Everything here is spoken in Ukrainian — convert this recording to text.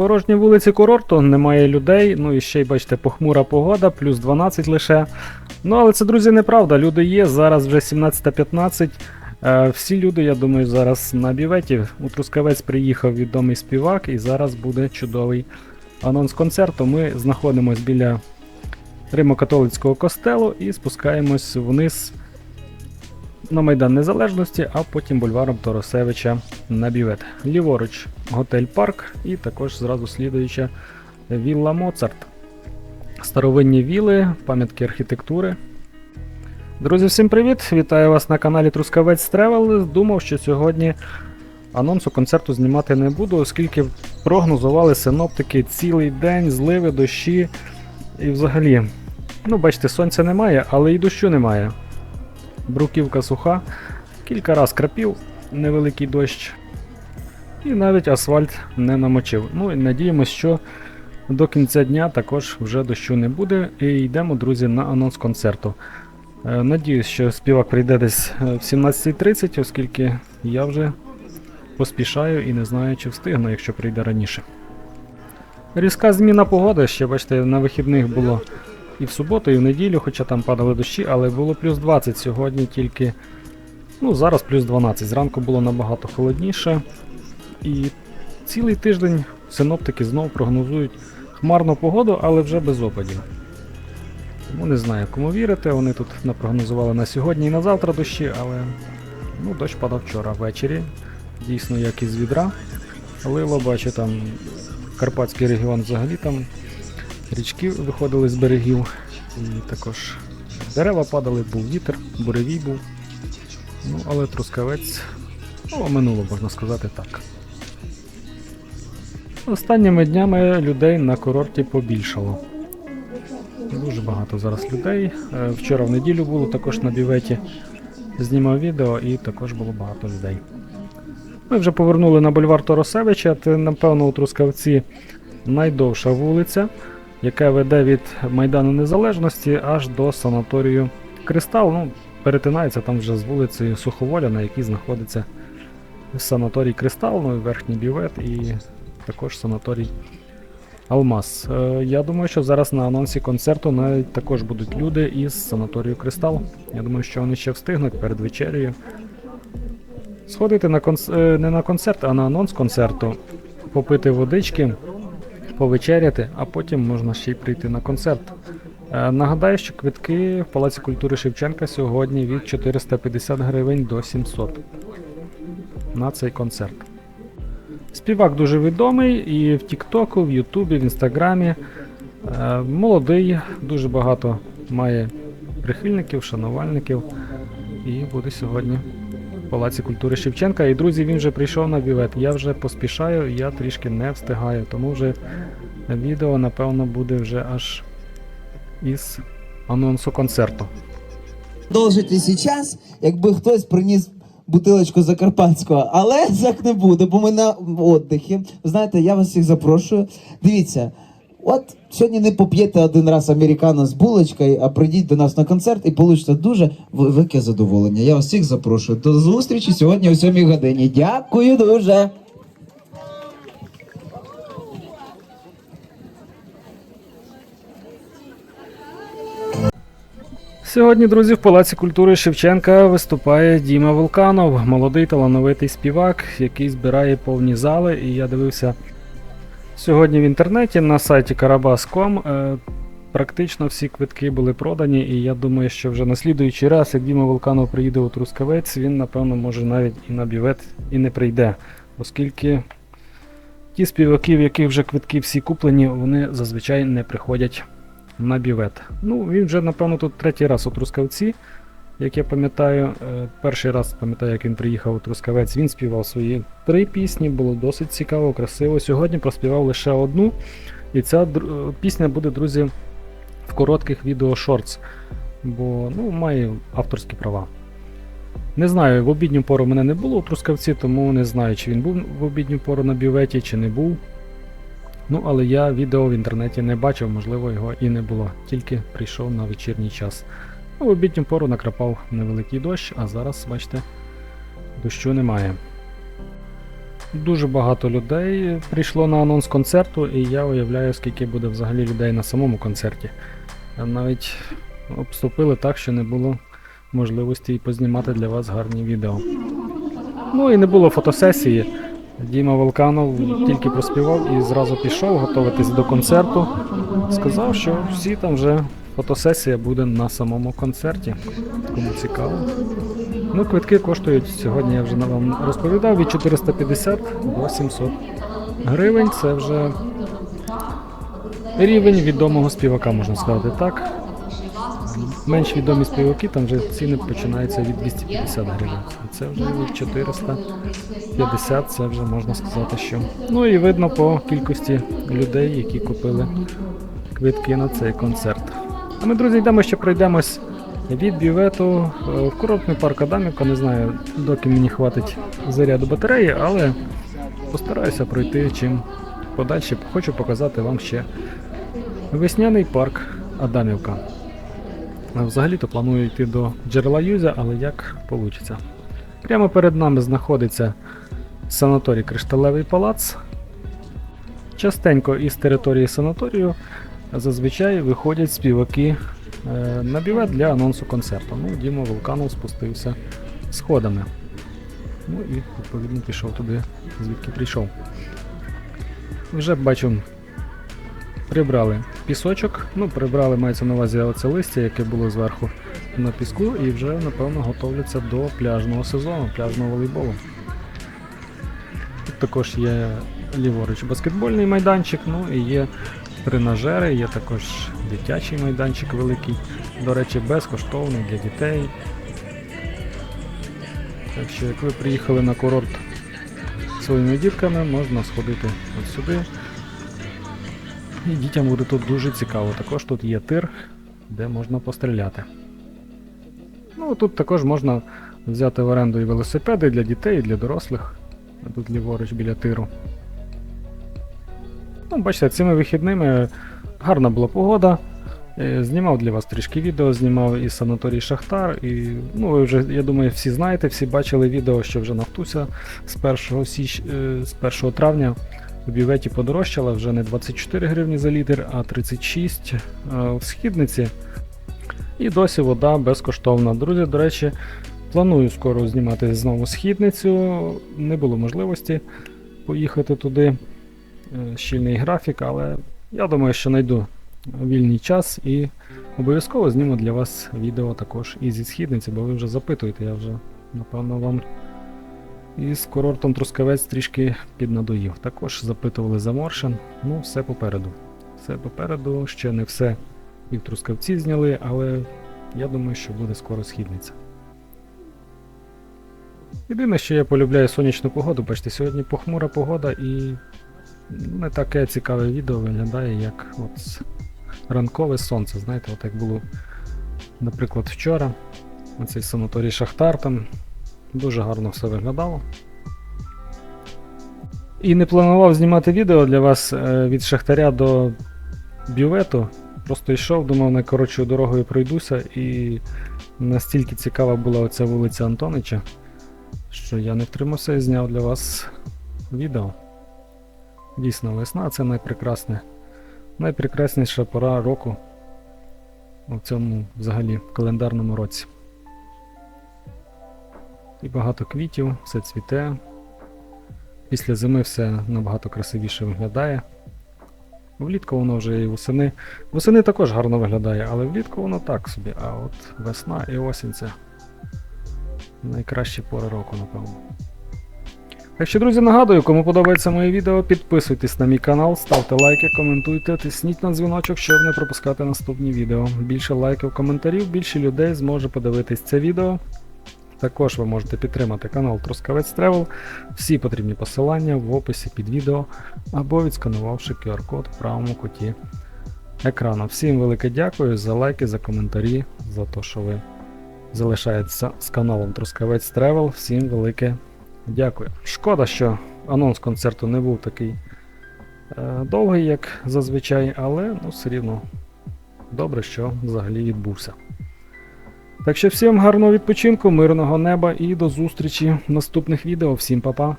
Порожні вулиці курорту, немає людей, ну і ще й бачите, похмура погода, плюс 12 лише. Ну але це, друзі, неправда. Люди є. Зараз вже 17.15. Е, всі люди, я думаю, зараз на біветі. У Трускавець приїхав відомий співак, і зараз буде чудовий анонс концерту. Ми знаходимося біля Римо-католицького костелу і спускаємось вниз на Майдан Незалежності, а потім бульваром Торосевича на бівет. Ліворуч готель Парк і також зразу слідуюча Вілла Моцарт. Старовинні віли, пам'ятки архітектури. Друзі, всім привіт! Вітаю вас на каналі Трускавець Тревел. Думав, що сьогодні анонсу концерту знімати не буду, оскільки прогнозували синоптики цілий день, зливи, дощі. І взагалі, ну бачите, сонця немає, але і дощу немає. Бруківка суха, кілька раз крапів, невеликий дощ, і навіть асфальт не намочив. Ну і надіємося, що до кінця дня також вже дощу не буде. І йдемо, друзі, на анонс концерту. Е, Надіюсь, що співак прийде десь е, в 17.30, оскільки я вже поспішаю і не знаю, чи встигну, якщо прийде раніше. Різка зміна погоди, ще бачите, на вихідних було і в суботу, і в неділю, хоча там падали дощі, але було плюс 20 сьогодні тільки. Ну, зараз плюс 12. Зранку було набагато холодніше. І цілий тиждень синоптики знову прогнозують хмарну погоду, але вже без опадів. Тому не знаю, кому вірити. Вони тут напрогнозували на сьогодні і на завтра дощі, але ну, дощ падав вчора ввечері. Дійсно, як із відра. Лило, бачу, там Карпатський регіон взагалі там річки виходили з берегів. І також дерева падали, був вітер, буревій був. Ну, але трускавець ну, минуло, можна сказати так. Останніми днями людей на курорті побільшало. Дуже багато зараз людей. Е, Вчора в неділю було також на біветі. Знімав відео і також було багато людей. Ми вже повернули на бульвар Торосевича. Це, напевно, у Трускавці найдовша вулиця, яка веде від Майдану Незалежності аж до санаторію Кристал. Ну, перетинається там вже з вулицею Суховоля, на якій знаходиться санаторій Кристал, ну верхній бювет, і також санаторій Алмаз. Е, я думаю, що зараз на анонсі концерту навіть також будуть люди із санаторію Кристал. Я думаю, що вони ще встигнуть перед вечерею. Сходити на конц... е, не на концерт, а на анонс концерту, попити водички, повечеряти, а потім можна ще й прийти на концерт. Е, Нагадаю, що квитки в Палаці культури Шевченка сьогодні від 450 гривень до 700 на цей концерт. Співак дуже відомий і в Тіктоку, в Ютубі, в Інстаграмі. Е, Молодий, дуже багато має прихильників, шанувальників. І буде сьогодні Палаці культури Шевченка. І друзі, він вже прийшов на бівет. Я вже поспішаю, я трішки не встигаю, тому вже відео, напевно, буде вже аж із анонсу концерту. продовжити зараз, якби хтось приніс бутилочку закарпатського, але так не буде, бо ми на віддихі. Знаєте, я вас всіх запрошую. Дивіться, от сьогодні не поп'єте один раз американо з булочкою, а прийдіть до нас на концерт і получите дуже велике задоволення. Я вас всіх запрошую. До зустрічі сьогодні о 7 годині. Дякую дуже. Сьогодні, друзі, в Палаці культури Шевченка виступає Діма Волканов, молодий талановитий співак, який збирає повні зали. І я дивився сьогодні в інтернеті на сайті Karabas.com. е, Практично всі квитки були продані, і я думаю, що вже на слідуючий раз, як Діма Волканов приїде у Трускавець, він, напевно, може навіть і на бівет і не прийде. Оскільки ті співаки, в яких вже квитки всі куплені, вони зазвичай не приходять на бівет. Ну, він вже, напевно, тут третій раз у Трускавці. Як я пам'ятаю, Е, перший раз пам'ятаю, як він приїхав у Трускавець, він співав свої три пісні, було досить цікаво, красиво. Сьогодні проспівав лише одну. І ця пісня буде, друзі, в коротких відео шортс, бо ну, має авторські права. Не знаю, в обідню пору мене не було у Трускавці, тому не знаю, чи він був в обідню пору на бюветі, чи не був. Ну, але я відео в інтернеті не бачив, можливо, його і не було, тільки прийшов на вечірній час. Ну, в обідню пору накрапав невеликий дощ, а зараз, бачите, дощу немає. Дуже багато людей прийшло на анонс концерту, і я уявляю, скільки буде взагалі людей на самому концерті. Навіть обступили так, що не було можливості познімати для вас гарні відео. Ну і не було фотосесії. Діма Волканов тільки проспівав і зразу пішов готуватись до концерту. Сказав, що всі там вже фотосесія буде на самому концерті. Кому цікаво. Ну, квитки коштують сьогодні, я вже вам розповідав, від 450 до 700 гривень. Це вже рівень відомого співака, можна сказати так. Менш відомі співаки, там вже ціни починаються від 250 гривень. Це вже від 450, це вже можна сказати, що. Ну і видно по кількості людей, які купили квитки на цей концерт. А ми, друзі, йдемо ще пройдемось від бювету е, в курортний парк Адамівка. Не знаю, доки мені хватить заряду батареї, але постараюся пройти чим подальше. Хочу показати вам ще весняний парк Адамівка. Взагалі-то планую йти до джерела Юзя, але як вийде. Прямо перед нами знаходиться санаторій Кришталевий палац. Частенько із території санаторію зазвичай виходять співаки е, на бівет для анонсу концерту. Ну, Діма Вулканов спустився сходами. Ну і відповідно пішов туди, звідки прийшов. Вже бачу, прибрали пісочок. Ну, прибрали, мається на увазі оце листя, яке було зверху на піску, і вже, напевно, готовляться до пляжного сезону, пляжного волейболу. Тут також є ліворуч баскетбольний майданчик, ну і є тренажери, є також дитячий майданчик великий, до речі, безкоштовний для дітей. Так що, як ви приїхали на курорт своїми дітками, можна сходити от сюди. І дітям буде тут дуже цікаво. Також тут є тир, де можна постріляти. Ну, тут також можна взяти в оренду і велосипеди для дітей, і для дорослих. Тут ліворуч біля тиру. Ну, бачите, цими вихідними гарна була погода. Е, Знімав для вас трішки відео, знімав і санаторій Шахтар. І, ну, ви вже, я думаю, всі знаєте, всі бачили відео, що вже Нафтуся з 1, січ... е, з 1 травня в бюветі подорожчала вже не 24 гривні за літр, а 36 е, в східниці. І досі вода безкоштовна. Друзі, до речі, планую скоро знімати знову східницю. Не було можливості поїхати туди. Е, Щільний графік, але я думаю, що знайду вільний час і обов'язково зніму для вас відео також і зі східниці, бо ви вже запитуєте, я вже напевно вам із курортом Трускавець трішки піднадоїв. Також запитували за Моршин. Ну, все попереду. Все попереду, ще не все і в Трускавці зняли, але я думаю, що буде скоро східниця. Єдине, що я полюбляю сонячну погоду, бачите, сьогодні похмура погода і не таке цікаве відео виглядає, як от ранкове сонце. Знаєте, от як було, наприклад, вчора. Оцей санаторій Шахтар там дуже гарно все виглядало. І не планував знімати відео для вас е, від Шахтаря до бювету. Просто йшов, думав, найкоротшою дорогою пройдуся, і настільки цікава була оця вулиця Антонича, що я не втримався і зняв для вас відео. Дійсно, весна це найпрекрасне, найпрекрасніша пора року у цьому взагалі календарному році. І багато квітів, все цвіте. Після зими все набагато красивіше виглядає. Влітку воно вже і восени. Восени також гарно виглядає, але влітку воно так собі. А от весна і осінь це найкращі пори року, напевно. Так що, друзі, нагадую, кому подобається моє відео, підписуйтесь на мій канал, ставте лайки, коментуйте, тисніть на дзвіночок, щоб не пропускати наступні відео. Більше лайків, коментарів, більше людей зможе подивитись це відео. Також ви можете підтримати канал Трускавець Тревел. Всі потрібні посилання в описі під відео або відсканувавши QR-код в правому куті екрану. Всім велике дякую за лайки, за коментарі, за те, що ви залишаєтеся з каналом Трускавець Тревел. Всім велике дякую. Шкода, що анонс концерту не був такий е, довгий, як зазвичай, але ну, все рівно добре, що взагалі відбувся. Так що всім гарного відпочинку, мирного неба і до зустрічі в наступних відео. Всім па-па!